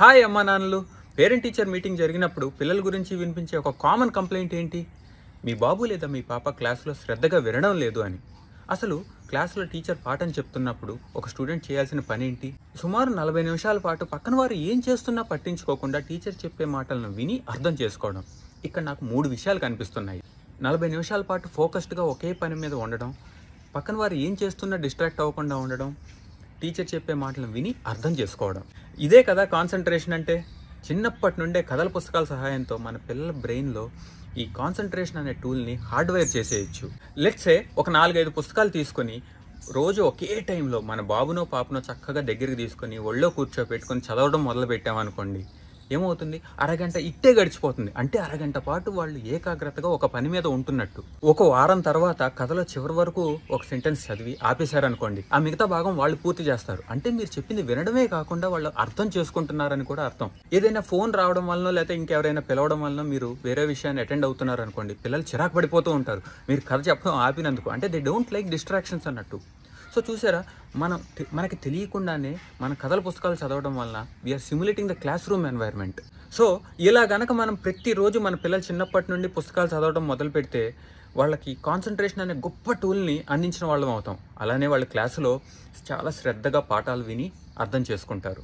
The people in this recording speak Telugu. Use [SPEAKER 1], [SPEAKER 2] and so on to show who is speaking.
[SPEAKER 1] హాయ్ అమ్మా నాన్నలు. పేరెంట్ టీచర్ మీటింగ్ జరిగినప్పుడు పిల్లల గురించి వినిపించే ఒక కామన్ కంప్లైంట్ ఏంటి? మీ బాబు లేదా మీ పాప క్లాస్లో శ్రద్ధగా వినడం లేదు అని. అసలు క్లాస్లో టీచర్ పాఠం చెప్తున్నప్పుడు ఒక స్టూడెంట్ చేయాల్సిన పని ఏంటి? సుమారు నలభై నిమిషాల పాటు పక్కన వారు ఏం చేస్తున్నా పట్టించుకోకుండా టీచర్ చెప్పే మాటలను విని అర్థం చేసుకోవడం. ఇక్కడ నాకు మూడు విషయాలు కనిపిస్తున్నాయి. నలభై నిమిషాల పాటు ఫోకస్డ్గా ఒకే పని మీద ఉండడం. పక్కన వారు ఏం చేస్తున్నా డిస్ట్రాక్ట్ అవ్వకుండా ఉండడం. టీచర్ చెప్పే మాటలను విని అర్థం చేసుకోవడం. ఇదే కదా కాన్సన్ట్రేషన్ అంటే? చిన్నప్పటి నుండే కథల పుస్తకాల సహాయంతో మన పిల్లల బ్రెయిన్లో ఈ కాన్సన్ట్రేషన్ అనే టూల్ని హార్డ్వేర్ చేసేయచ్చు. లెట్సే ఒక నాలుగైదు పుస్తకాలు తీసుకొని రోజు ఒకే టైంలో మన బాబునో పాపనో చక్కగా దగ్గరికి తీసుకొని ఒళ్ళో కూర్చోపెట్టుకొని చదవడం మొదలు పెట్టామనుకోండి ఏమవుతుంది? అరగంట ఇట్టే గడిచిపోతుంది. అంటే అరగంట పాటు వాళ్ళు ఏకాగ్రతగా ఒక పని మీద ఉంటున్నట్టు. ఒక వారం తర్వాత కథలో చివరి వరకు ఒక సెంటెన్స్ చదివి ఆపేశారనుకోండి ఆ మిగతా భాగం వాళ్ళు పూర్తి చేస్తారు. అంటే మీరు చెప్పింది వినడమే కాకుండా వాళ్ళు అర్థం చేసుకుంటున్నారని కూడా అర్థం. ఏదైనా ఫోన్ రావడం వలన లేకపోతే ఇంకెవరైనా పిలవడం వలన మీరు వేరే విషయాన్ని అటెండ్ అవుతున్నారు అనుకోండి పిల్లలు చిరాకు పడిపోతూ ఉంటారు. మీరు కథ చెప్పడం ఆపినందుకు. అంటే దే డోంట్ లైక్ డిస్ట్రాక్షన్స్ అన్నట్టు. సో చూసారా మనం మనకి తెలియకుండానే మన కథల పుస్తకాలు చదవడం వలన we're simulating the classroom environment so ఇలా గనక మనం ప్రతిరోజు మన పిల్లలు చిన్నప్పటి నుండి పుస్తకాలు చదవడం మొదలు పెడితే వాళ్ళకి కాన్సన్ట్రేషన్ అనే గొప్ప టూల్ని అందించిన వాళ్ళం అవుతాం. అలానే వాళ్ళ క్లాసులో చాలా శ్రద్ధగా పాఠాలు విని అర్థం చేసుకుంటారు.